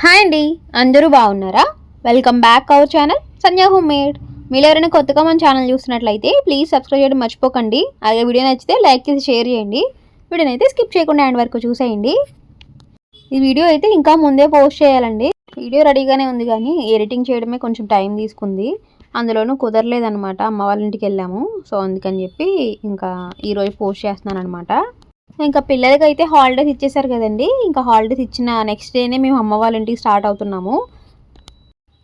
Hi అండి అందరూ బాగున్నారా? Welcome back our channel Sandhya home made మీరు ఎవరైనా కొత్తగా మన ఛానల్ చూసినట్లయితే ప్లీజ్ సబ్స్క్రైబ్ చేయడం మర్చిపోకండి. అలాగే వీడియో నచ్చితే లైక్ చేసి షేర్ చేయండి. వీడియోని అయితే స్కిప్ చేయకుండా ఎండ్ వరకు చూసేయండి. ఈ వీడియో అయితే ఇంకా ముందే పోస్ట్ చేయాలండి. వీడియో రెడీగానే ఉంది కానీ ఎడిటింగ్ చేయడమే కొంచెం టైం తీసుకుంది. అందులోనూ కుదరలేదనమాట అమ్మ వాళ్ళ ఇంటికి వెళ్ళాము. సో అందుకని చెప్పి ఇంకా ఈరోజు పోస్ట్ చేస్తున్నాను అనమాట ఇంకా పిల్లలకి అయితే హాలిడేస్ ఇచ్చేసారు కదండి. ఇంకా హాలిడేస్ ఇచ్చిన నెక్స్ట్ డేనే మేము అమ్మ వాళ్ళ ఇంటికి స్టార్ట్ అవుతున్నాము.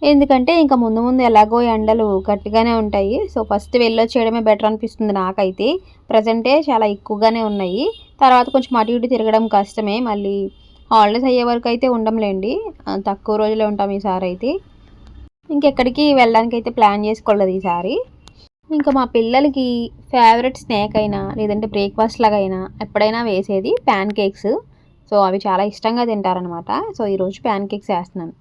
ఎందుకంటే ఇంకా ముందు ముందు ఎలాగో ఎండలు గట్టిగానే ఉంటాయి. సో ఫస్ట్ వెళ్ళొచ్చేయడమే బెటర్ అనిపిస్తుంది నాకైతే. ప్రజెంటే చాలా ఎక్కువగానే ఉన్నాయి. తర్వాత కొంచెం అటు ఇటు తిరగడం కష్టమే. మళ్ళీ హాలిడేస్ అయ్యే వరకు అయితే ఉండంలేండి తక్కువ రోజులే ఉంటాం ఈసారి అయితే. ఇంకెక్కడికి వెళ్ళడానికి అయితే ప్లాన్ చేసుకోలేదు ఈసారి. ఇంకా మా పిల్లలకి ఫేవరెట్ స్నాక్ అయినా లేదంటే బ్రేక్ఫాస్ట్ లాగా అయినా ఎప్పుడైనా వేసేది ప్యాన్ కేక్స్ సో అవి చాలా ఇష్టంగా తింటారనమాట సో ఈరోజు ప్యాన్ కేక్స్ వేస్తున్నాను.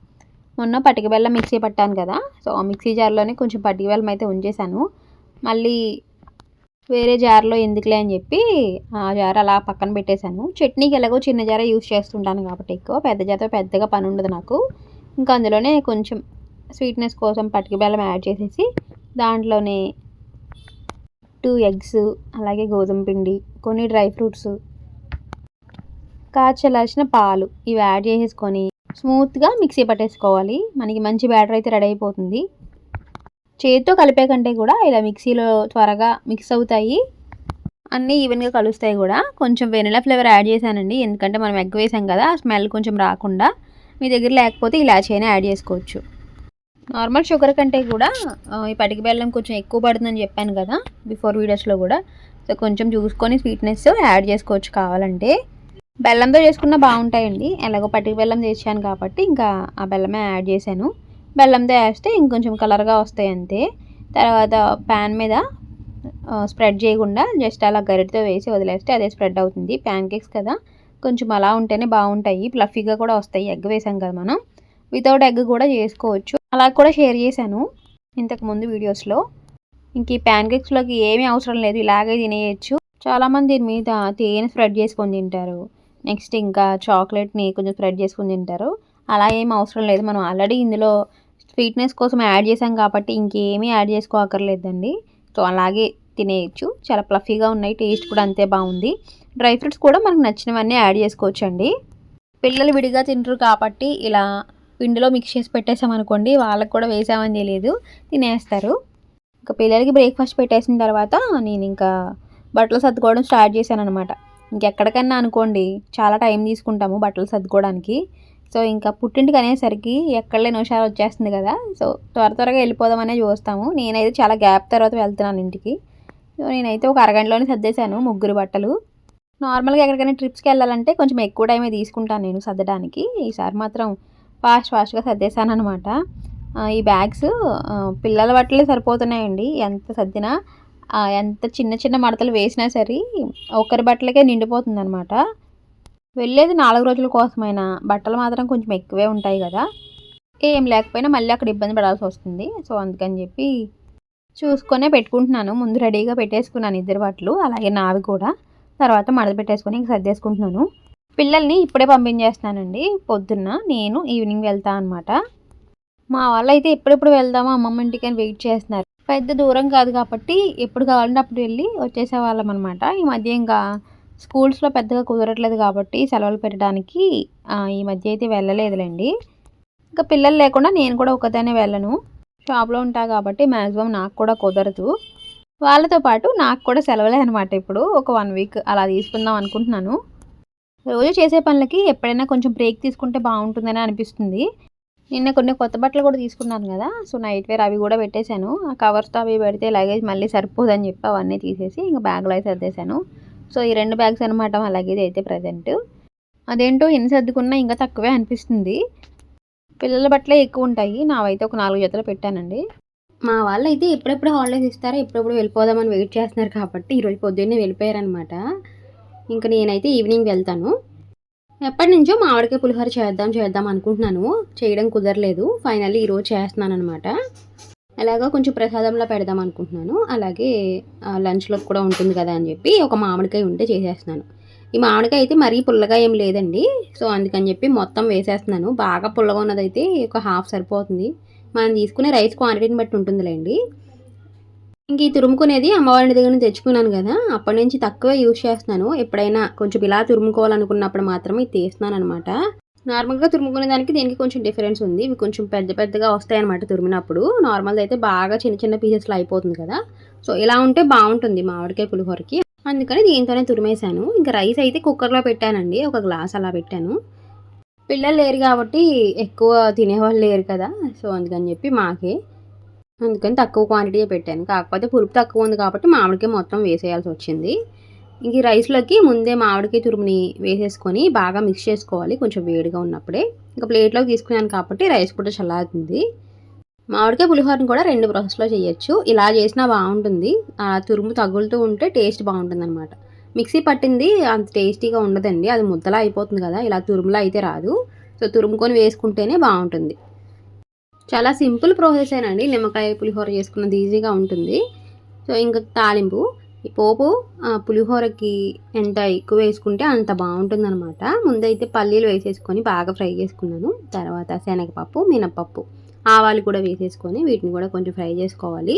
మొన్న పటిక బెల్లం మిక్సీ పట్టాను కదా. సో ఆ మిక్సీ జార్లోనే కొంచెం పటిక బెల్లం అయితే ఉంచేసాను మళ్ళీ వేరే జార్లో ఎందుకులే అని చెప్పి ఆ జార్ అలా పక్కన పెట్టేశాను. చట్నీకి ఎలాగో చిన్న జార యూస్ చేస్తుంటాను కాబట్టి ఎక్కువ. పెద్ద జాతో పెద్దగా పని ఉండదు నాకు. ఇంకా అందులోనే కొంచెం స్వీట్నెస్ కోసం పటిక బెల్లం యాడ్ చేసేసి దాంట్లోనే టూ ఎగ్స్ అలాగే గోధుమ పిండి కొన్ని డ్రై ఫ్రూట్స్. కాచలాల్సిన పాలు ఇవి యాడ్ చేసేసుకొని స్మూత్గా మిక్సీ పట్టేసుకోవాలి. మనకి మంచి బ్యాటర్ అయితే రెడీ అయిపోతుంది. చేతితో కలిపే కంటే కూడా ఇలా మిక్సీలో త్వరగా మిక్స్ అవుతాయి. అన్నీ ఈవెన్గా కలుస్తాయి కూడా. కొంచెం వెనిలా ఫ్లేవర్ యాడ్ చేశానండి. ఎందుకంటే మనం ఎగ్ వేసాం కదా స్మెల్ కొంచెం రాకుండా. మీ దగ్గర లేకపోతే ఇలాచైనా యాడ్ చేసుకోవచ్చు. నార్మల్ షుగర్ కంటే కూడా ఈ పటిక బెల్లం కొంచెం ఎక్కువ పడుతుందని చెప్పాను కదా బిఫోర్ వీడియోస్లో కూడా. సో కొంచెం చూసుకొని స్వీట్నెస్ యాడ్ చేసుకోవచ్చు కావాలంటే. బెల్లంతో చేసుకున్న బాగుంటాయండి. ఎలాగో పటిక బెల్లం చేసాను కాబట్టి ఇంకా ఆ బెల్లమే యాడ్ చేశాను. బెల్లంతో వేస్తే ఇంకొంచెం కలర్గా వస్తాయి అంతే. తర్వాత ప్యాన్ మీద స్ప్రెడ్ చేయకుండా జస్ట్ అలా గరిటతో వేసి వదిలేస్తే అదే స్ప్రెడ్ అవుతుంది. ప్యాన్ కేక్స్ కదా కొంచెం అలా ఉంటేనే బాగుంటాయి. ప్లఫీగా కూడా వస్తాయి. ఎగ్ వేసాం కదా మనం. వితౌట్ ఎగ్ కూడా చేసుకోవచ్చు. అలా కూడా షేర్ చేశాను ఇంతకుముందు వీడియోస్లో. ఇంక ఈ ప్యాన్ కేక్స్లోకి ఏమీ అవసరం లేదు ఇలాగే తినేయచ్చు. చాలామంది దీని మీద తేనె స్ప్రెడ్ చేసుకొని తింటారు. నెక్స్ట్ ఇంకా చాక్లెట్ని కొంచెం స్ప్రెడ్ చేసుకొని తింటారు. అలా ఏం అవసరం లేదు మనం ఆల్రెడీ ఇందులో స్వీట్నెస్ కోసం యాడ్ చేసాం కాబట్టి ఇంకేమీ యాడ్ చేసుకోకర్లేదండి. సో అలాగే తినేయచ్చు. చాలా ప్లఫీగా ఉన్నాయి టేస్ట్ కూడా అంతే బాగుంది. డ్రై ఫ్రూట్స్ కూడా మనకు నచ్చినవన్నీ యాడ్ చేసుకోవచ్చండి. పిల్లలు విడిగా తింటారు కాబట్టి ఇలా పిండిలో మిక్స్ చేసి పెట్టేసామనుకోండి వాళ్ళకి కూడా వేసామని తెలియదు తినేస్తారు. ఇంకా పిల్లలకి బ్రేక్ఫాస్ట్ పెట్టేసిన తర్వాత నేను ఇంకా బట్టలు సర్దుకోవడం స్టార్ట్ చేశాను అనమాట ఇంకెక్కడికన్నా అనుకోండి చాలా టైం తీసుకుంటాము బట్టలు సర్దుకోవడానికి. సో ఇంకా పుట్టింటికి అనేసరికి ఎక్కడలేని హుషారు వచ్చేస్తుంది కదా సో త్వర త్వరగా వెళ్ళిపోదామనే చూస్తాము. నేనైతే చాలా గ్యాప్ తర్వాత వెళ్తున్నాను ఇంటికి. సో నేనైతే ఒక అరగంటలోనే సర్దేశాను ముగ్గురు బట్టలు. నార్మల్గా ఎక్కడికైనా ట్రిప్స్కి వెళ్ళాలంటే కొంచెం ఎక్కువ టైమే తీసుకుంటాను నేను సర్దడానికి. ఈసారి మాత్రం ఫాస్ట్ ఫాస్ట్గా సర్దేశాను అనమాట ఈ బ్యాగ్స్ పిల్లల బట్టలే సరిపోతున్నాయండి. ఎంత సర్దినా ఎంత చిన్న చిన్న మడతలు వేసినా సరే ఒకరి బట్టలకే నిండిపోతుంది అనమాట వెళ్ళేది నాలుగు రోజుల కోసమైనా. బట్టలు మాత్రం కొంచెం ఎక్కువే ఉంటాయి కదా. ఏం లేకపోయినా మళ్ళీ అక్కడ ఇబ్బంది పడాల్సి వస్తుంది. సో అందుకని చెప్పి చూసుకొనే పెట్టుకుంటున్నాను. ముందు రెడీగా పెట్టేసుకున్నాను ఇద్దరు బట్టలు అలాగే నావి కూడా. తర్వాత మడత పెట్టేసుకొని ఇంక సర్దేసుకుంటున్నాను. పిల్లల్ని ఇప్పుడే పంపించేస్తానండి పొద్దున్న నేను ఈవినింగ్ వెళ్తా అనమాట మా వాళ్ళు అయితే ఎప్పుడెప్పుడు వెళ్దామో అమ్మమ్మ ఇంటికి అని వెయిట్ చేస్తున్నారు. పెద్ద దూరం కాదు కాబట్టి ఎప్పుడు కావాలంటే అప్పుడు వెళ్ళి వచ్చేసేవాళ్ళం అనమాట ఈ మధ్య ఇంకా స్కూల్స్లో పెద్దగా కుదరట్లేదు కాబట్టి సెలవులు పెట్టడానికి ఈ మధ్య అయితే వెళ్ళలేదులేండి. ఇంకా పిల్లలు లేకుండా నేను కూడా ఒకదానే వెళ్ళను. షాప్లో ఉంటా కాబట్టి మ్యాక్సిమం నాకు కూడా కుదరదు. వాళ్ళతో పాటు నాకు కూడా సెలవులే అనమాట ఇప్పుడు. ఒక వన్ వీక్ అలా తీసుకుందాం అనుకుంటున్నాను. రోజు చేసే పనులకి ఎప్పుడైనా కొంచెం బ్రేక్ తీసుకుంటే బాగుంటుందని అనిపిస్తుంది. నిన్న కొన్ని కొత్త బట్టలు కూడా తీసుకున్నాను కదా సో నైట్ వేర్ అవి కూడా పెట్టేశాను. ఆ కవర్స్తో అవి పెడితే లగేజ్ మళ్ళీ సరిపోదని చెప్పి అవన్నీ తీసేసి ఇంకా బ్యాగ్లో అయితే సర్దేశాను. సో ఈ రెండు బ్యాగ్స్ అనమాట మా లగేజ్ అయితే ప్రజెంట్. అదేంటో ఎన్ని సర్దుకున్నా ఇంకా తక్కువే అనిపిస్తుంది. పిల్లల బట్టలే ఎక్కువ ఉంటాయి. నావైతే ఒక నాలుగు జతలు పెట్టానండి. మా వాళ్ళు అయితే ఎప్పుడెప్పుడు హాలిడేస్ ఇస్తారో ఎప్పుడెప్పుడు వెళ్ళిపోదామని వెయిట్ చేస్తున్నారు కాబట్టి ఈరోజు పొద్దున్నే వెళ్ళిపోయారనమాట ఇంకా నేనైతే ఈవినింగ్ వెళ్తాను. ఎప్పటి నుంచో మామిడికాయ పులిహోర చేద్దాం చేద్దాం అనుకుంటున్నాను. చేయడం కుదరలేదు. ఫైనల్లీ ఈరోజు చేస్తున్నాను అనమాట అలాగా కొంచెం ప్రసాదంలో పెడదాం అనుకుంటున్నాను. అలాగే లంచ్లో కూడా ఉంటుంది కదా అని చెప్పి ఒక మామిడికాయ ఉంటే చేసేస్తున్నాను. ఈ మామిడికాయ అయితే మరీ పుల్లగా ఏం లేదండి. సో అందుకని చెప్పి మొత్తం వేసేస్తున్నాను. బాగా పుల్లగా ఉన్నదైతే ఒక హాఫ్ సరిపోతుంది. మనం తీసుకునే రైస్ క్వాంటిటీని బట్టి ఉంటుందిలేండి. ఇంక ఈ తురుముకునేది అమ్మవారిని దగ్గర నుంచి తెచ్చుకున్నాను కదా అప్పటి నుంచి తక్కువే యూజ్ చేస్తున్నాను. ఎప్పుడైనా కొంచెం ఇలా తురుముకోవాలనుకున్నప్పుడు మాత్రమే ఇది తీస్తున్నాను అనమాట నార్మల్గా తురుముకునే దానికి దీనికి కొంచెం డిఫరెన్స్ ఉంది. ఇవి కొంచెం పెద్ద పెద్దగా వస్తాయి అనమాట తురిమినప్పుడు. నార్మల్ అయితే బాగా చిన్న చిన్న పీసెస్లో అయిపోతుంది కదా. సో ఇలా ఉంటే బాగుంటుంది మామిడికాయ పులిహోరకి. అందుకని దీంతోనే తురిమేశాను. ఇంకా రైస్ అయితే కుక్కర్లో పెట్టానండి. ఒక గ్లాస్ అలా పెట్టాను. పిల్లలు లేరు కాబట్టి ఎక్కువ తినేవాళ్ళు లేరు కదా. సో అందుకని చెప్పి మాకే అందుకని తక్కువ క్వాంటిటీ పెట్టాను. కాకపోతే పులుపు తక్కువ ఉంది కాబట్టి మామిడికాయ మొత్తం వేసేయాల్సి వచ్చింది. ఇంక రైస్లోకి ముందే మామిడికాయ తురుముని వేసేసుకొని బాగా మిక్స్ చేసుకోవాలి కొంచెం వేడిగా ఉన్నప్పుడే. ఇంకా ప్లేట్లోకి తీసుకున్నాను కాబట్టి రైస్ కూడా చల్లారుతుంది. మామిడికాయ పులిహోరని కూడా రెండు ప్రాసెస్లో చేయొచ్చు. ఇలా చేసినా బాగుంటుంది. ఆ తురుము తగులుతూ ఉంటే టేస్ట్ బాగుంటుంది అనమాట మిక్సీ పట్టింది అంత టేస్టీగా ఉండదండి. అది ముద్దలా అయిపోతుంది కదా. ఇలా తురుములా అయితే రాదు. సో తురుముకొని వేసుకుంటేనే బాగుంటుంది. చాలా సింపుల్ ప్రాసెస్ అండి నిమ్మకాయ పులిహోర చేసుకున్నది ఈజీగా ఉంటుంది. సో ఇంకా తాలింపు. ఈ పోపు పులిహోరకి ఎంత ఎక్కువ వేసుకుంటే అంత బాగుంటుంది అనమాట ముందైతే పల్లీలు వేసేసుకొని బాగా ఫ్రై చేసుకున్నాను. తర్వాత శనగపప్పు మినపప్పు ఆవాలు కూడా వేసేసుకొని వీటిని కూడా కొంచెం ఫ్రై చేసుకోవాలి.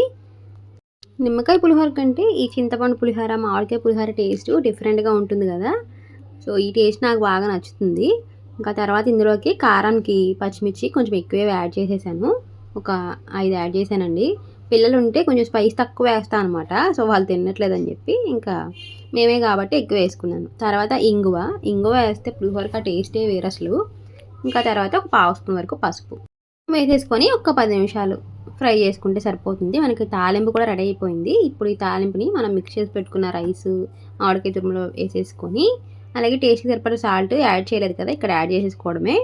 నిమ్మకాయ పులిహోర కంటే ఈ చింతపండు పులిహోర మామిడికాయ పులిహోర టేస్ట్ డిఫరెంట్గా ఉంటుంది కదా. సో ఈ టేస్ట్ నాకు బాగా నచ్చుతుంది. ఇంకా తర్వాత ఇందులోకి కారానికి పచ్చిమిర్చి కొంచెం ఎక్కువే యాడ్ చేసేసాను. ఒక ఐదు యాడ్ చేశానండి. పిల్లలు ఉంటే కొంచెం స్పైస్ తక్కువ వేస్తాను అనమాట సో వాళ్ళు తినట్లేదని చెప్పి ఇంకా మేమే కాబట్టి ఎక్కువ వేసుకున్నాను. తర్వాత ఇంగువ. ఇంగువ వేస్తే పులిహోరక టేస్టే వేరు అసలు. ఇంకా తర్వాత ఒక పావు స్పూన్ వరకు పసుపు. వేసేసుకొని ఒక పది నిమిషాలు ఫ్రై చేసుకుంటే సరిపోతుంది. మనకి తాలింపు కూడా రెడీ అయిపోయింది. ఇప్పుడు ఈ తాలింపుని మనం మిక్స్ చేసి పెట్టుకున్న రైస్ ఆవిడకాయ తురుములో వేసేసుకొని అలాగే టేస్ట్కి సరిపడే సాల్ట్ యాడ్ చేయలేదు కదా ఇక్కడ యాడ్ చేసేసుకోవడమే.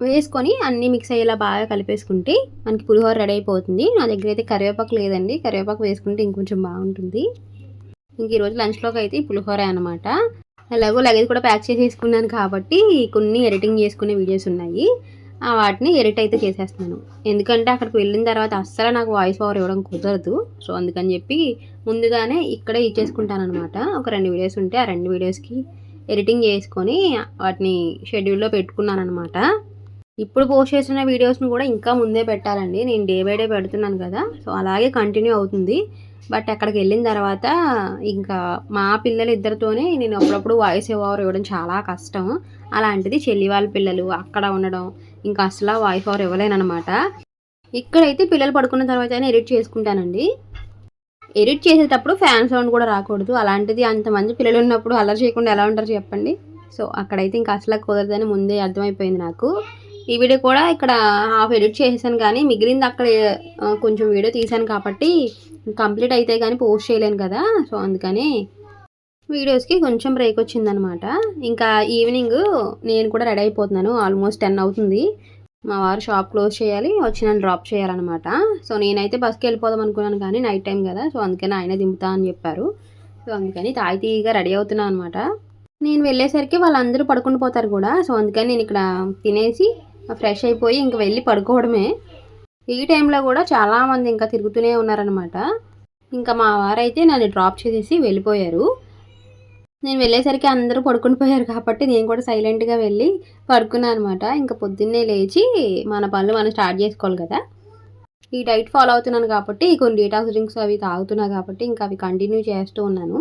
వేసుకొని అన్నీ మిక్స్ అయ్యేలా బాగా కలిపేసుకుంటే మనకి పులిహోర రెడీ అయిపోతుంది. నా దగ్గర అయితే కరివేపాకు లేదండి. కరివేపాకు వేసుకుంటే ఇంకొంచెం బాగుంటుంది. ఇంక ఈరోజు లంచ్లోకి అయితే పులిహోర అనమాట ఎలాగో లగేజ్ కూడా ప్యాక్ చేసేసుకున్నాను కాబట్టి కొన్ని ఎడిటింగ్ చేసుకునే వీడియోస్ ఉన్నాయి. వాటిని ఎడిట్ అయితే చేసేస్తున్నాను. ఎందుకంటే అక్కడికి వెళ్ళిన తర్వాత అస్సలు నాకు వాయిస్ ఓవర్ ఇవ్వడం కుదరదు. సో అందుకని చెప్పి ముందుగానే ఇక్కడే ఇచ్చేసుకుంటాను అనమాట ఒక రెండు వీడియోస్ ఉంటే ఆ రెండు వీడియోస్కి ఎడిటింగ్ చేసుకొని వాటిని షెడ్యూల్లో పెట్టుకున్నాను అనమాట ఇప్పుడు పోస్ట్ చేసిన వీడియోస్ని కూడా ఇంకా ముందే పెట్టాలండి. నేను డే బై డే పెడుతున్నాను కదా. సో అలాగే కంటిన్యూ అవుతుంది. బట్ అక్కడికి వెళ్ళిన తర్వాత ఇంకా మా పిల్లలు ఇద్దరితోనే నేను అప్పుడప్పుడు వాయిస్ ఓవర్ ఇవ్వడం చాలా కష్టం. అలాంటిది చెల్లి వాళ్ళ పిల్లలు అక్కడ ఉండడం ఇంకా అసలు వాయిస్ ఓవర్ ఇవ్వలేనమాట ఇక్కడైతే పిల్లలు పడుకున్న తర్వాత అయినా ఎడిట్ చేసుకుంటానండి. ఎడిట్ చేసేటప్పుడు ఫ్యాన్ సౌండ్ కూడా రాకూడదు. అలాంటిది అంతమంది పిల్లలు ఉన్నప్పుడు అలర్ చేయకుండా ఎలా ఉంటారు చెప్పండి. సో అక్కడైతే ఇంకా అసలు కుదరదని ముందే అర్థమైపోయింది నాకు. ఈ వీడియో కూడా ఇక్కడ హాఫ్ ఎడిట్ చేసాను కానీ మిగిలింది అక్కడ కొంచెం వీడియో తీశాను కాబట్టి కంప్లీట్ అయితే కానీ పోస్ట్ చేయలేను కదా. సో అందుకని వీడియోస్కి కొంచెం బ్రేక్ వచ్చిందనమాట. ఇంకా ఈవినింగ్ నేను కూడా రెడీ అయిపోతున్నాను. ఆల్మోస్ట్ టెన్ అవుతుంది. మా వారు షాప్ క్లోజ్ చేయాలి వచ్చి నన్ను డ్రాప్ చేయాలన్నమాట. సో నేనైతే బస్కి వెళ్ళిపోదాం అనుకున్నాను కానీ నైట్ టైం కదా. సో అందుకని ఆయన దింపుతా అని చెప్పారు. సో అందుకని తాయితీగా రెడీ అవుతున్నాను అనమాట. నేను వెళ్ళేసరికి వాళ్ళందరూ పడుకుని పోతారు కూడా. సో అందుకని నేను ఇక్కడ తినేసి ఫ్రెష్ అయిపోయి ఇంక వెళ్ళి పడుకోవడమే. ఈ టైంలో కూడా చాలామంది ఇంకా తిరుగుతూనే ఉన్నారనమాట ఇంకా మా వారైతే నన్ను డ్రాప్ చేసేసి వెళ్ళిపోయారు. నేను వెళ్ళేసరికి అందరూ పడుకుని పోయారు కాబట్టి నేను కూడా సైలెంట్గా వెళ్ళి పడుకున్నాను అనమాట ఇంకా పొద్దున్నే లేచి మన పనులు మనం స్టార్ట్ చేసుకోవాలి కదా. ఈ డైట్ ఫాలో అవుతున్నాను కాబట్టి కొన్ని డీటాక్స్ డ్రింక్స్ అవి తాగుతున్నా కాబట్టి ఇంకా అవి కంటిన్యూ చేస్తూ ఉన్నాను.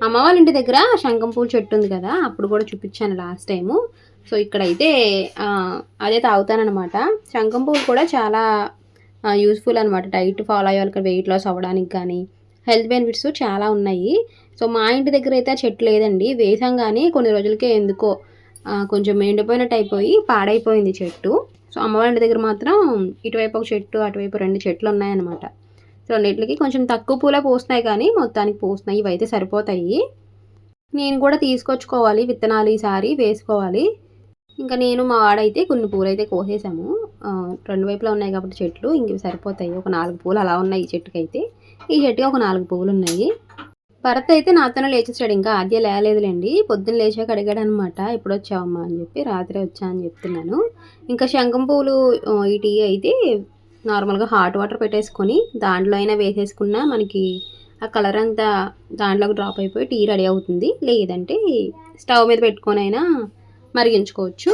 అమ్మ వాళ్ళ ఇంటి దగ్గర శంఖం పూల చెట్టు ఉంది కదా అప్పుడు కూడా చూపించాను లాస్ట్ టైము సో ఇక్కడైతే అదే తాగుతానమాట శంఖం పువ్వు కూడా చాలా యూస్ఫుల్ అనమాట డైట్ ఫాలో అయ్యే వాళ్ళకి వెయిట్ లాస్ అవ్వడానికి కానీ హెల్త్ బెనిఫిట్స్ చాలా ఉన్నాయి. సో మా ఇంటి దగ్గర అయితే ఆ చెట్టు లేదండి. వేసాం కానీ కొన్ని రోజులకే ఎందుకో కొంచెం ఎండిపోయినట్టు అయిపోయి పాడైపోయింది చెట్టు. సో అమ్మవారి ఇంటి దగ్గర మాత్రం ఇటువైపు ఒక చెట్టు అటువైపు రెండు చెట్లు ఉన్నాయన్నమాట. సో రెండింటికి కొంచెం తక్కువ పూలే పోస్తున్నాయి కానీ మొత్తానికి పోస్తున్నాయి. ఇవైతే సరిపోతాయి. నేను కూడా తీసుకొచ్చుకోవాలి విత్తనాలు ఈసారి వేసుకోవాలి. ఇంకా నేను మా వాడైతే కొన్ని పూలు అయితే కోసేసాము రెండు వైపులా ఉన్నాయి కాబట్టి చెట్లు. ఇంక సరిపోతాయి. ఒక నాలుగు పూలు అలా ఉన్నాయి ఈ చెట్టుకైతే. ఈ చెట్టుకి ఒక నాలుగు పువ్వులు ఉన్నాయి భరత్ అయితే నాతోనే లేచేసాడు. ఇంకా ఆద్య లేలేదులేండి. పొద్దున్న లేచాక అడిగాడు అనమాట ఎప్పుడు వచ్చావమ్మా అని చెప్పి రాత్రి వచ్చా అని చెప్తున్నాను. ఇంకా శంఖం పువ్వులు ఈ టీ అయితే నార్మల్గా హాట్ వాటర్ పెట్టేసుకొని దాంట్లో అయినా వేసేసుకున్నా మనకి ఆ కలర్ అంతా దాంట్లోకి డ్రాప్ అయిపోయి టీ రెడీ అవుతుంది. లేదంటే స్టవ్ మీద పెట్టుకొని అయినా మరిగించుకోవచ్చు.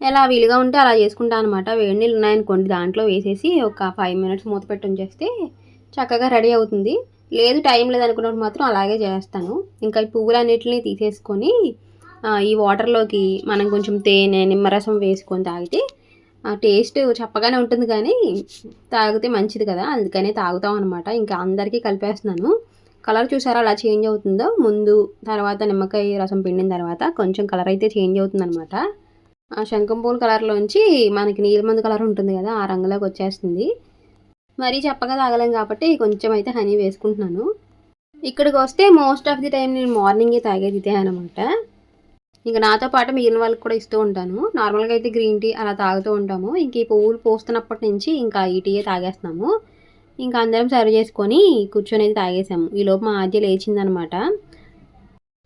ఎలా వీలుగా ఉంటే అలా చేసుకుంటా అనమాట వేడి నీళ్ళు ఉన్నాయనుకోండి దాంట్లో వేసేసి ఒక ఫైవ్ మినిట్స్ మూత పెట్టి ఉంచేస్తే చక్కగా రెడీ అవుతుంది. లేదు టైం లేదనుకున్నప్పుడు మాత్రం అలాగే చేస్తాను. ఇంకా ఈ పువ్వులన్నిటిని తీసేసుకొని ఈ వాటర్లోకి మనం కొంచెం తేనె నిమ్మరసం వేసుకొని తాగితే ఆ టేస్ట్ చెప్పగానే ఉంటుంది కానీ తాగితే మంచిది కదా. అందుకనే తాగుతాం అనమాట ఇంకా అందరికీ కలిపేస్తున్నాను. కలర్ చూసారా అలా చేంజ్ అవుతుందో? ముందు తర్వాత నిమ్మకాయ రసం పిండిన తర్వాత కొంచెం కలర్ అయితే చేంజ్ అవుతుంది అనమాట ఆ శంఖం పూల కలర్లోంచి మనకి నీలమందు కలర్ ఉంటుంది కదా ఆ రంగులోకి వచ్చేస్తుంది. మరీ చెప్పగా తాగలేం కాబట్టి కొంచెం అయితే హనీ వేసుకుంటున్నాను. ఇక్కడికి వస్తే మోస్ట్ ఆఫ్ ది టైం నేను మార్నింగే తాగేది ఇదే అనమాట ఇంకా నాతో పాటు మిగిలిన వాళ్ళకి కూడా ఇస్తూ ఉంటాను. నార్మల్గా అయితే గ్రీన్ టీ అలా తాగుతూ ఉంటాము. ఇంక ఈ పువ్వులు పోస్తున్నప్పటి నుంచి ఇంకా ఈ టీయే తాగేస్తున్నాము. ఇంకా అందరం సర్వ్ చేసుకొని కూర్చొని అయితే తాగేసాము ఈలోపు మా ఆద్య లేచిందనమాట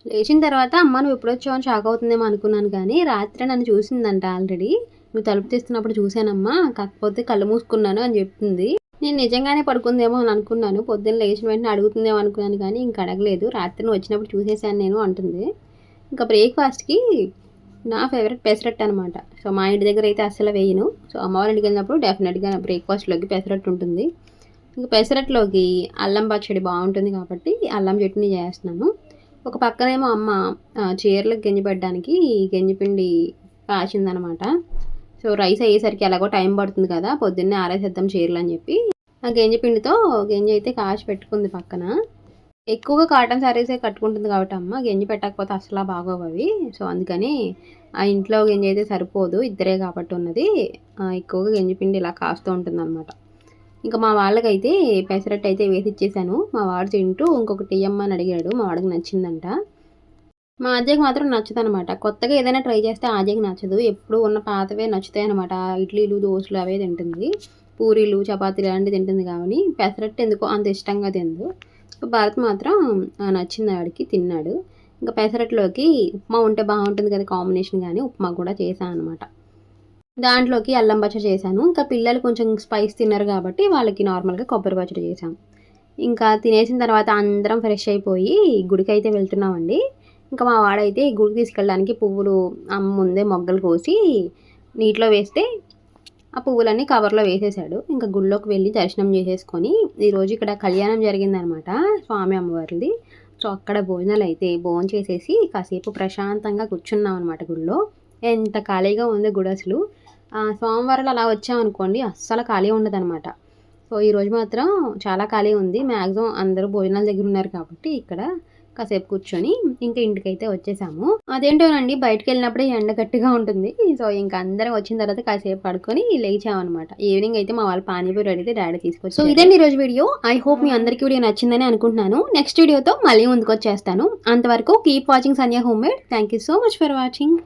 లేచిన తర్వాత అమ్మ నువ్వు ఎప్పుడొచ్చావు అని షాక్ అవుతుందేమో అనుకున్నాను కానీ రాత్రి నన్ను చూసిందంట ఆల్రెడీ నువ్వు తలుపు తీస్తున్నప్పుడు చూశానమ్మా. కాకపోతే కళ్ళు మూసుకున్నాను అని చెప్తుంది నేను నిజంగానే పడుకుందేమో అని అనుకున్నాను. పొద్దున్న లేచిన వెంటనే అడుగుతుందేమో అనుకున్నాను కానీ ఇంక అడగలేదు. రాత్రి వచ్చినప్పుడు చూసేసాను నేను అంటుంది. ఇంకా బ్రేక్ఫాస్ట్కి నా ఫేవరెట్ పెసరట్టు అనమాట సో మా ఇంటి దగ్గర అయితే అస్సలు వేయను. సో అమ్మవారి ఇంటికి వెళ్ళినప్పుడు డెఫినెట్గా బ్రేక్ఫాస్ట్లోకి పెసరట్టు ఉంటుంది. ఇంకా పెసరట్లోకి అల్లం పచ్చడి బాగుంటుంది కాబట్టి అల్లం చట్నీ చేస్తున్నాను. ఒక పక్కనేమో అమ్మ చీరలకు గెంజి పెట్టడానికి గెంజిపిండి పిండి సో రైస్ అయ్యేసరికి ఎలాగో టైం పడుతుంది కదా పొద్దున్నే ఆరేసేద్దాం చీరలు అని చెప్పి. ఆ గంజి పిండితో గంజి అయితే కాచి పెట్టుకుంది పక్కన. ఎక్కువగా కాటన్ శారీసే కట్టుకుంటుంది కాబట్టి అమ్మ గంజి పెట్టకపోతే అసలు బాగోవు అవి. సో అందుకని ఆ ఇంట్లో గంజి అయితే సరిపోదు ఇద్దరే కాబట్టి ఉన్నది. ఎక్కువగా గంజి పిండి ఇలా కాస్తూ ఉంటుంది అనమాట ఇంకా మా వాళ్ళకైతే పెసరట్టు అయితే వేసి ఇచ్చేసాను. మా వాడు తింటూ ఇంకొకటి ఇయ్యమ్మని అడిగాడు. మా వాడికి నచ్చిందంట. మా ఆద్యకి మాత్రం నచ్చదు అనమాట కొత్తగా ఏదైనా ట్రై చేస్తే ఆద్యకి నచ్చదు. ఎప్పుడు ఉన్న పాతవే నచ్చుతాయి అనమాట ఇడ్లీలు దోశలు అవే తింటుంది. పూరీలు చపాతీలు అలాంటివి తింటుంది కానీ పెసరట్టు ఎందుకో అంత ఇష్టంగా తిందు భరత్ భారత్ మాత్రం ఆ, నచ్చింది ఆడికి తిన్నాడు. ఇంకా పెసరట్లోకి ఉప్మా ఉంటే బాగుంటుంది కదా కాంబినేషన్ కానీ ఉప్మా కూడా చేశాను అనమాట దాంట్లోకి అల్లం పచ్చడి చేశాను. ఇంకా పిల్లలు కొంచెం స్పైస్ తిన్నారు కాబట్టి వాళ్ళకి నార్మల్గా కొబ్బరి పచ్చడి చేశాం. ఇంకా తినేసిన తర్వాత అందరం ఫ్రెష్ అయిపోయి గుడికి అయితే వెళ్తున్నామండి. ఇంకా మా వాడైతే గుడికి తీసుకెళ్ళడానికి పువ్వులు ముందే మొగ్గలు కోసి నీటిలో వేస్తే ఆ పువ్వులన్నీ కవర్లో వేసేసాడు ఇంకా గుళ్ళోకి వెళ్ళి దర్శనం చేసేసుకొని ఈరోజు ఇక్కడ కళ్యాణం జరిగిందనమాట స్వామి అమ్మవారిది. సో అక్కడ భోజనాలు అయితే భోజనం చేసేసి కాసేపు ప్రశాంతంగా కూర్చున్నాం అనమాట గుళ్ళో ఎంత ఖాళీగా ఉంది గుడి అసలు. ఆ, సోమవారాలు అలా వచ్చామనుకోండి అస్సలు ఖాళీ ఉండదన్నమాట సో ఈరోజు మాత్రం చాలా ఖాళీ ఉంది. మ్యాక్సిమం అందరూ భోజనాల దగ్గర ఉన్నారు కాబట్టి ఇక్కడ కాసేపు కూర్చొని ఇంకా ఇంటికైతే వచ్చేసాము. అదేంటోనండి బయటకు వెళ్ళినప్పుడే ఎండ గట్టిగా ఉంటుంది. సో ఇంకా అందరం వచ్చిన తర్వాత కాసేపు పడుకొని లేచామన్నమాట ఈవినింగ్ అయితే మా వాళ్ళు పానీపూరి అడిగితే డాడీ తీసుకొచ్చి సో ఇదండి ఈరోజు వీడియో. ఐ హోప్ మీ అందరికీ వీడియో నచ్చిందని అనుకుంటున్నాను. నెక్స్ట్ వీడియోతో మళ్ళీ ముందుకు వచ్చేస్తాను అంతవరకు keep watching Sandhya home made thank you so much for watching